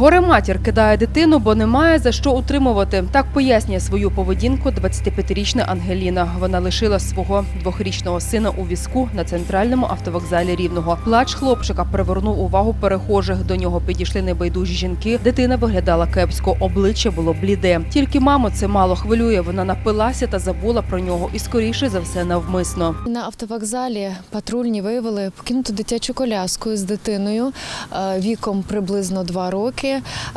Горе матір кидає дитину, бо немає за що утримувати. Так пояснює свою поведінку 25-річна Ангеліна. Вона лишила свого двохрічного сина у візку на центральному автовокзалі Рівного. Плач хлопчика привернув увагу перехожих. До нього підійшли небайдужі жінки. Дитина виглядала кепсько, обличчя було бліде. Тільки маму це мало хвилює. Вона напилася та забула про нього, і скоріше за все навмисно. На автовокзалі патрульні виявили покинуту дитячу коляску з дитиною е, віком приблизно два роки.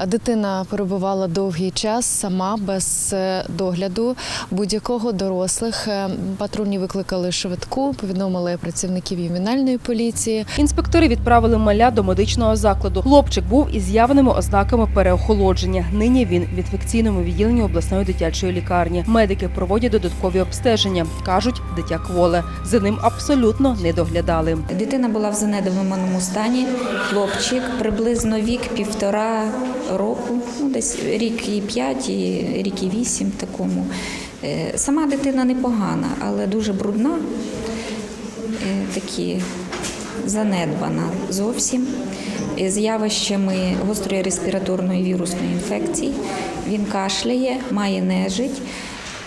Дитина перебувала довгий час сама без е, догляду будь-якого дорослих. Е, Патрульні викликали швидку, повідомили працівників ювенальної поліції. Інспектори відправили маля до медичного закладу. Хлопчик був із явними ознаками переохолодження. Нині він в інфекційному відділенні обласної дитячої лікарні. Медики проводять додаткові обстеження. кажуть, дитя кволе. За ним абсолютно не доглядали. Дитина була в занедбаному стані. Хлопчик приблизно вік півтора року, ну десь рік і п'ять, і рік і вісім такому. Е, Сама дитина непогана, але дуже брудна, е, такі занедбана зовсім. е, З явищами гострої респіраторної вірусної інфекції. Він кашляє, має нежить.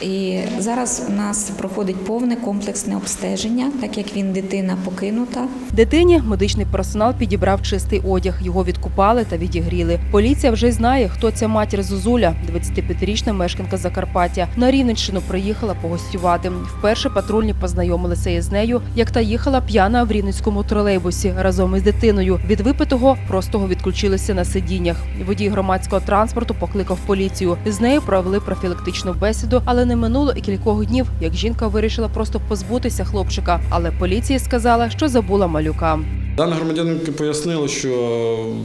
І зараз у нас проходить повне комплексне обстеження, так як він дитина покинута. Дитині медичний персонал підібрав чистий одяг. Його відкупали та відігріли. Поліція вже знає, хто ця матір Зозуля, 25-річна мешканка Закарпаття. На Рівненщину приїхала погостювати. Вперше патрульні познайомилися із нею, як та їхала п'яна в рівненському тролейбусі разом із дитиною. Від випитого простого відключилися на сидіннях. Водій громадського транспорту покликав поліцію. З нею провели профілактичну бесіду, але не минуло і кількох днів, як жінка вирішила просто позбутися хлопчика. Але поліція сказала, що забула малюка. Дана громадянка пояснила, що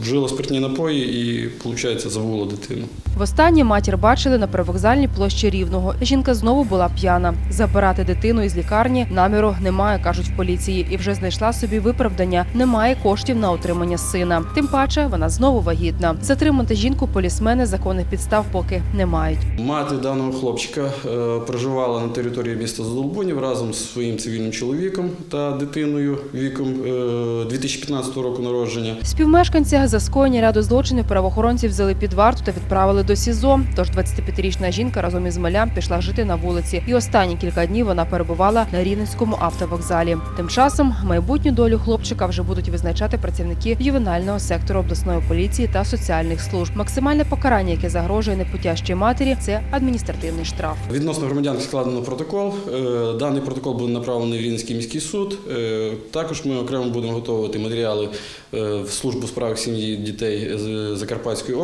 вжила спиртні напої і, виходить, забула дитину. Востаннє матір бачили на привокзальній площі Рівного. Жінка знову була п'яна. Забирати дитину із лікарні наміру немає, кажуть в поліції, і вже знайшла собі виправдання. Немає коштів на утримання сина. Тим паче вона знову вагітна. Затримати жінку полісмени законних підстав поки не мають. Мати даного хлопчика е, проживала на території міста Задолбунів разом з своїм цивільним чоловіком та дитиною віком е, 2015 року народження. Співмешканця за скоєння ряду злочинів правоохоронці взяли під варту та відправили до СІЗО. Тож 25-річна жінка разом із малям пішла жити на вулиці. І останні кілька днів вона перебувала на Рівненському автовокзалі. Тим часом майбутню долю хлопчика вже будуть визначати працівники ювенального сектору обласної поліції та соціальних служб. Максимальне покарання, яке загрожує непутящій матері, це адміністративний штраф. Відносно громадянки складено протокол. Е, Даний протокол буде направлений в Рівненський міський суд. Е, Також ми окремо будемо готувати матеріали е, в службу справ сім'ї дітей Закарпатської області.